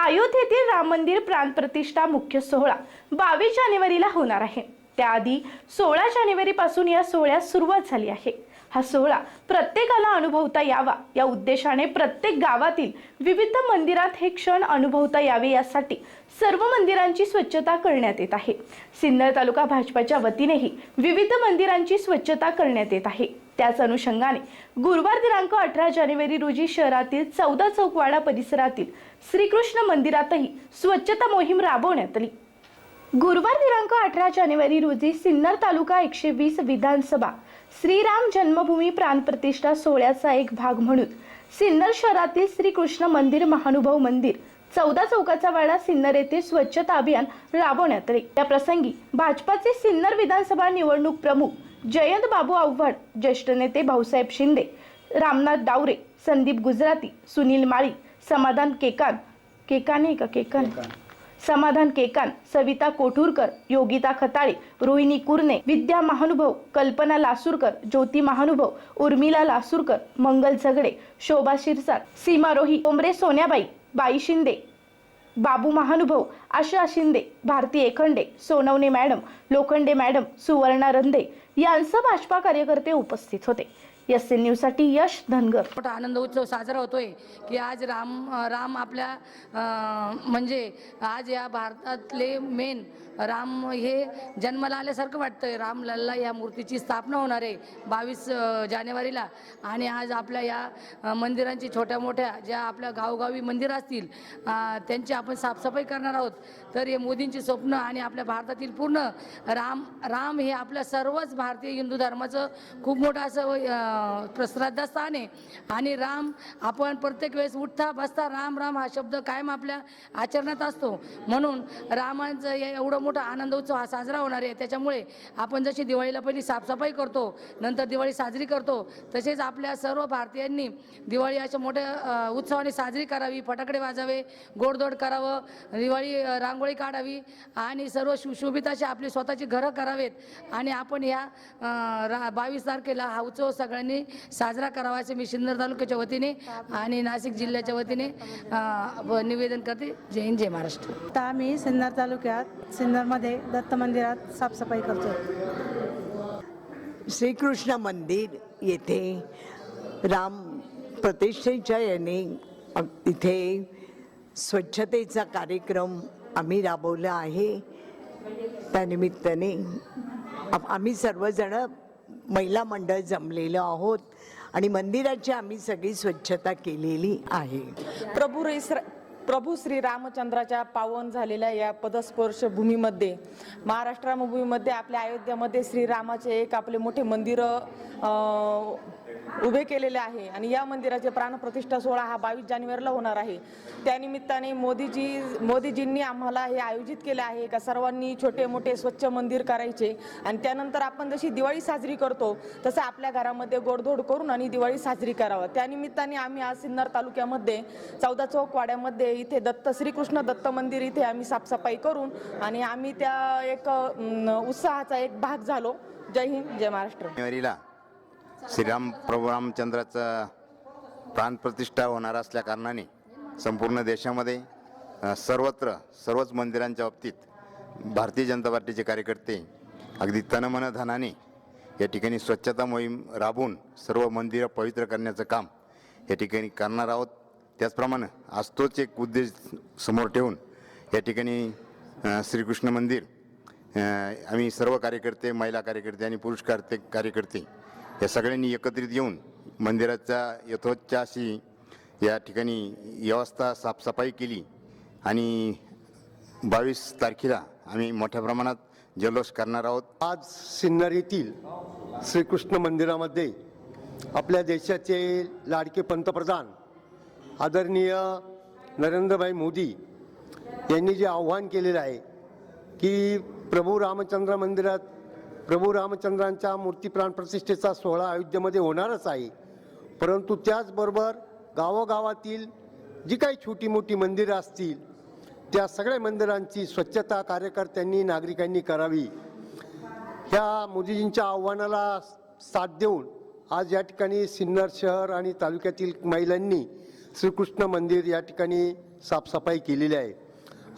अयोध्येतील राम मंदिर प्राणप्रतिष्ठा मुख्य सोहळा बावीस जानेवारीला होणार आहे. त्याआधी सोळा जानेवारीपासून या सोहळ्यास सुरुवात झाली आहे. हा सोहळा प्रत्येकाला अनुभवता यावा या उद्देशाने प्रत्येक गावातील विविध मंदिरात हे क्षण अनुभवता यावे यासाठी सर्व मंदिरांची स्वच्छता करण्यात येत आहे. सिन्नर तालुका भाजपाच्या वतीनेही विविध मंदिरांची स्वच्छता करण्यात येत आहे. त्याच अनुषंगाने गुरुवार दिनांक अठरा जानेवारी रोजी शहरातील चौदा चौकवाडा परिसरातील श्रीकृष्ण मंदिरातही स्वच्छता मोहीम राबवण्यात आली. गुरुवार दिनांक अठरा जानेवारी रोजी सिन्नर तालुका एकशे वीस विधानसभा श्रीराम जन्मभूमी प्राणप्रतिष्ठा सोहळ्याचा एक भाग म्हणून सिन्नर शहरातील श्रीकृष्ण मंदिर महानुभाव मंदिर चौदा चौकाचा वाडा सिन्नर येथे स्वच्छता अभियान राबवण्यात आले. या प्रसंगी भाजपाचे सिन्नर विधानसभा निवडणूक प्रमुख जयंत बाबू आव्हाड ज्येष्ठ नेते भाऊसाहेब शिंदे रामनाथ डावरे संदीप गुजराती सुनील माळी समाधान केकान केकाने का? केकान. समाधान केकान सविता कोठूरकर योगिता खताळे रोहिणी कुरणे विद्या महानुभव कल्पना लासूरकर ज्योती महानुभव उर्मिला लासूरकर मंगल झगडे शोभा शिरसाट सीमा रोही कोमरे सोन्याबाई बाई शिंदे बाबू महानुभव आशा शिंदे भारती एखंडे सोनवणे मॅडम लोखंडे मॅडम सुवर्णा रंधे यांसह भाजपा कार्यकर्ते उपस्थित होते. एस एन न्यूजसाठी यश धनगर. मोठा आनंद उत्सव साजरा होतोय की आज राम राम आपल्या म्हणजे आज या भारतातले मेन राम हे जन्माला आल्यासारखं वाटतंय. रामलल्ला या मूर्तीची स्थापना होणार आहे बावीस जानेवारीला. आणि आज आपल्या या मंदिरांची छोट्या मोठ्या ज्या आपल्या गावगावी मंदिरं असतील त्यांची आपण साफसफाई करणार आहोत. तर हे मोदींची स्वप्न आणि आपल्या भारतातील पूर्ण राम राम हे आपल्या सर्वच भारतीय हिंदू धर्माचं खूप मोठं असं प्र- श्रद्धास्थान आहे आणि राम आपण प्रत्येक वेळेस उठता बसता राम राम हा शब्द कायम आपल्या आचरणात असतो. म्हणून रामांचं हे एवढं मोठा आनंद उत्सव हा साजरा होणार आहे. त्याच्यामुळे आपण जशी दिवाळीला पहिली साफसफाई करतो नंतर दिवाळी साजरी करतो तसेच आपल्या सर्व भारतीयांनी दिवाळी अशा मोठ्या उत्सवाने साजरी करावी फटाकडे वाजावे गोडधोड करावं दिवाळी रांगोळी काढावी आणि सर्व सुशोभित अशी आपली स्वतःची घरं करावेत. आणि आपण ह्या रा बावीस तारखेला हा उत्सव सगळ्या सगळ्यांनी साजरा करावा असे मी सिन्नर तालुक्याच्या वतीने आणि नाशिक जिल्ह्याच्या वतीने निवेदन करते. जय हिंद जय महाराष्ट्र. आता आम्ही सिन्नर तालुक्यात सिन्नरमध्ये दत्त मंदिरात साफसफाई करतो श्रीकृष्ण मंदिर येथे राम प्रतिष्ठेच्या याने इथे स्वच्छतेचा कार्यक्रम आम्ही राबवला आहे. त्यानिमित्ताने आम्ही सर्वजण महिला मंडळ जमलेलो आहोत आणि मंदिराची आम्ही सगळी स्वच्छता केलेली आहे. प्रभू रेसरा प्रभू श्री रामचंद्राच्या पावन झालेल्या या पदस्पर्श भूमीमध्ये महाराष्ट्राभूमीमध्ये आपल्या अयोध्यामध्ये श्रीरामाचे एक आपले मोठे मंदिर उभे केलेले आहे. आणि या मंदिराचे प्राणप्रतिष्ठा सोहळा हा बावीस जानेवारीला होणार आहे. त्यानिमित्ताने मोदीजी मोदीजींनी आम्हाला हे आयोजित केले आहे का सर्वांनी छोटे मोठे स्वच्छ मंदिर करायचे. आणि त्यानंतर आपण जशी दिवाळी साजरी करतो तसं आपल्या घरामध्ये गोडधोड करून आणि दिवाळी साजरी करावं. त्यानिमित्ताने आम्ही आज सिन्नर तालुक्यामध्ये चौदा चौक वाड्यामध्ये इथे दत्त श्रीकृष्ण दत्त मंदिर इथे आम्ही साफसफाई करून आणि आम्ही त्या एक उत्साहाचा एक भाग झालो. जय हिंद जय महाराष्ट्र. जानेवारीला श्रीराम प्रभू प्राण प्राणप्रतिष्ठा होणार असल्या कारणाने संपूर्ण देशामध्ये सर्वत्र सर्वच मंदिरांच्या बाबतीत भारतीय जनता पार्टीचे कार्यकर्ते अगदी तनमन धनाने या ठिकाणी स्वच्छता मोहीम राबवून सर्व मंदिरं पवित्र करण्याचं काम या ठिकाणी करणार आहोत. त्याचप्रमाणे आज तोच एक उद्देश समोर ठेवून या ठिकाणी श्रीकृष्ण मंदिर आम्ही सर्व कार्यकर्ते महिला कार्यकर्ते आणि पुरुष कार्य कार्यकर्ते या सगळ्यांनी एकत्रित येऊन मंदिराचा यथोच्च अशी या ठिकाणी व्यवस्था साफसफाई केली आणि बावीस तारखेला आम्ही मोठ्या प्रमाणात जल्लोष करणार आहोत. आज सिन्नर येथील श्रीकृष्ण मंदिरामध्ये आपल्या देशाचे लाडके पंतप्रधान आदरणीय नरेंद्रभाई मोदी यांनी जे आव्हान केलेलं आहे की प्रभू रामचंद्र मंदिरात प्रभू रामचंद्रांच्या मूर्ती प्राणप्रतिष्ठेचा सोहळा अयोध्येमध्ये होणारच आहे. परंतु त्याचबरोबर गावोगावातील जी काही छोटी मोठी मंदिरं असतील त्या सगळ्या मंदिरांची स्वच्छता कार्यकर्त्यांनी नागरिकांनी करावी. ह्या मोदीजींच्या आव्हानाला साथ देऊन आज या ठिकाणी सिन्नर शहर आणि तालुक्यातील महिलांनी श्रीकृष्ण मंदिर या ठिकाणी साफसफाई केलेली आहे.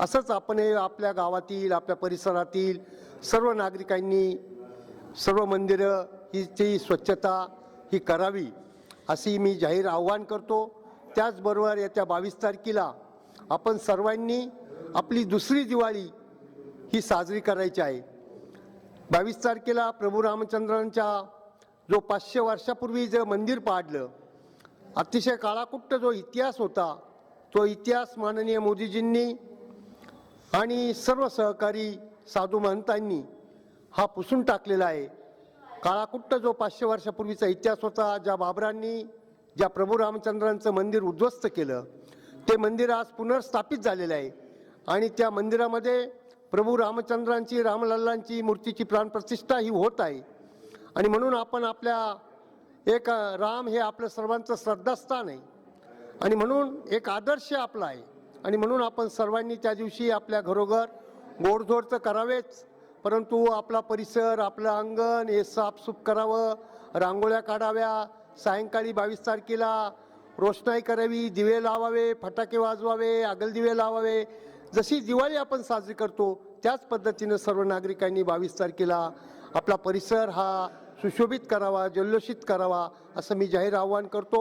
असंच आपण हे आपल्या गावातील आपल्या परिसरातील सर्व नागरिकांनी सर्व मंदिरं हिची स्वच्छता ही करावी अशी मी जाहीर आव्हान करतो. त्याचबरोबर येत्या बावीस तारखेला आपण सर्वांनी आपली दुसरी दिवाळी ही साजरी करायची आहे. बावीस तारखेला प्रभू रामचंद्रांच्या जो पाचशे वर्षापूर्वी जे मंदिर पाडलं अतिशय काळाकुट्ट जो इतिहास होता तो इतिहास माननीय मोदीजींनी आणि सर्व सहकारी साधू महंतांनी हा पुसून टाकलेला आहे. काळाकुट्ट जो पाचशे वर्षापूर्वीचा इतिहास होता ज्या बाबरांनी ज्या प्रभू रामचंद्रांचं मंदिर उद्ध्वस्त केलं ते मंदिर आज पुनर्स्थापित झालेलं आहे. आणि त्या मंदिरामध्ये प्रभू रामचंद्रांची रामलल्लांची मूर्तीची प्राणप्रतिष्ठा ही होत आहे. आणि म्हणून आपण आपल्या एक राम हे आपलं सर्वांचं श्रद्धास्थान आहे. आणि म्हणून एक आदर्श आपला आहे. आणि म्हणून आपण सर्वांनी त्या दिवशी आपल्या घरोघर गोडधोड तर करावेच परंतु आपला परिसर आपलं अंगण हे साफसूफ करावं. रांगोळ्या काढाव्या. सायंकाळी बावीस तारखेला रोषणाई करावी दिवे लावावे फटाके वाजवावे आगलदिवे लावावे. जशी दिवाळी आपण साजरी करतो त्याच पद्धतीनं सर्व नागरिकांनी बावीस तारखेला आपला परिसर हा सुशोभित करावा जल्लोषित करावा असं मी जाहीर आव्हान करतो.